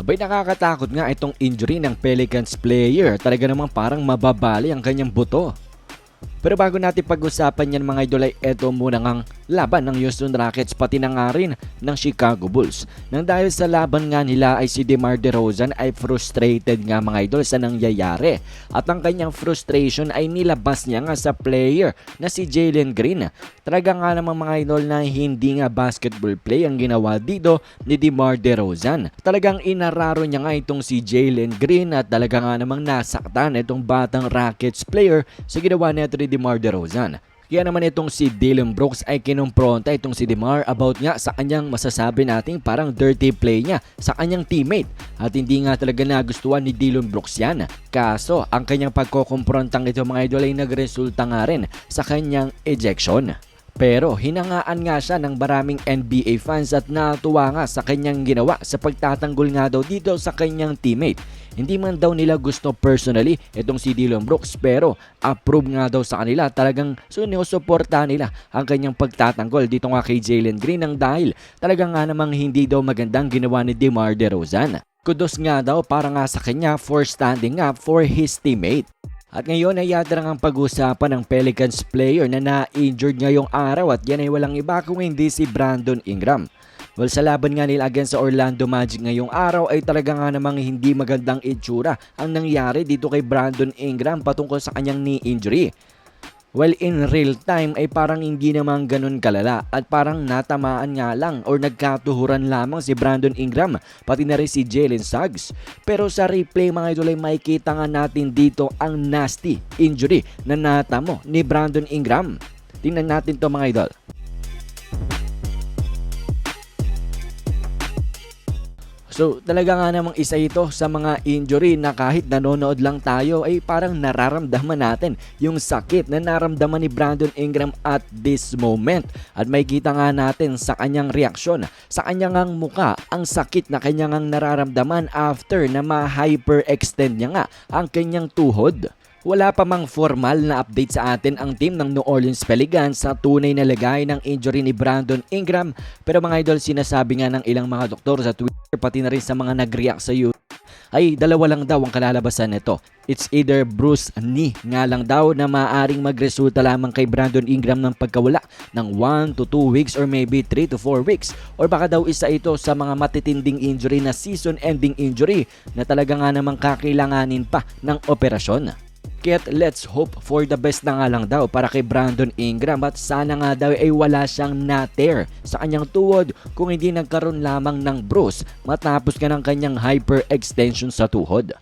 Abay nakakatakot nga itong injury ng Pelicans player. Talaga namang parang mababali ang kanyang buto. Pero bago natin pag-usapan yan mga idol ay eto muna ngang laban ng Houston Rockets pati na nga rin ng Chicago Bulls. Nang dahil sa laban nga nila ay si DeMar DeRozan ay frustrated nga mga idol sa nangyayari. At ang kanyang frustration ay nilabas niya nga sa player na si Jalen Green. Talaga nga namang mga idol na hindi nga basketball play ang ginawa dito ni DeMar DeRozan. Talagang inararo niya nga itong si Jalen Green at talaga nga namang nasaktan itong batang Rockets player sa ginawa nito ni DeMar DeRozan. Kaya naman itong si Dylan Brooks ay kinumpronta itong si DeMar about nga sa kanyang masasabi nating parang dirty play niya sa kanyang teammate. At hindi nga talaga nagustuhan ni Dylan Brooks yan. Kaso, ang kanyang pagkukumprontang ito mga idol ay nagresulta nga rin sa kanyang ejection. Pero hinangaan nga siya ng maraming NBA fans at natuwa nga sa kanyang ginawa sa pagtatanggol nga daw dito sa kanyang teammate. Hindi man daw nila gusto personally itong si Dylan Brooks pero approve nga daw sa kanila talagang sinusuporta nila ang kanyang pagtatanggol dito nga kay Jalen Green ang dahil talagang nga namang hindi daw magandang ginawa ni DeMar DeRozan. Kudos nga daw para nga sa kanya for standing up for his teammate. At ngayon ay yadrang ang pag-usapan ng Pelicans player na na-injured ngayong araw at yan ay walang iba kung hindi si Brandon Ingram. Well, sa laban nga nila against sa Orlando Magic ngayong araw ay talaga nga namang hindi magandang itsura ang nangyari dito kay Brandon Ingram patungkol sa kanyang knee injury. Well, in real time ay parang hindi naman ganun kalala at parang natamaan nga lang or nagkatuhuran lamang si Brandon Ingram pati na rin si Jalen Suggs. Pero sa replay mga idol ay makikita nga natin dito ang nasty injury na natamo ni Brandon Ingram. Tingnan natin to mga idol. So talaga nga namang isa ito sa mga injury na kahit nanonood lang tayo ay parang nararamdaman natin yung sakit na naramdaman ni Brandon Ingram at this moment. At may kita nga natin sa kanyang reaksyon, sa kanyang ang muka, ang sakit na kanyang ang nararamdaman after na ma-hyperextend niya nga ang kanyang tuhod. Wala pa mang formal na update sa atin ang team ng New Orleans Pelicans sa tunay na lagay ng injury ni Brandon Ingram pero mga idol sinasabi nga ng ilang mga doktor sa Twitter pati na rin sa mga nag-react sa YouTube ay dalawa lang daw ang kalalabasan nito. It's either bruise knee nga lang daw na maaring magresulta lamang kay Brandon Ingram ng pagkawala ng 1 to 2 weeks or maybe 3 to 4 weeks or baka daw isa ito sa mga matitinding injury na season-ending injury na talaga nga namang kakailanganin pa ng operasyon. Kaya't let's hope for the best na nga lang daw para kay Brandon Ingram at sana nga daw ay wala siyang na-tear sa kanyang tuhod kung hindi nagkaroon lamang ng bruise matapos ka ng kanyang hyperextension sa tuhod.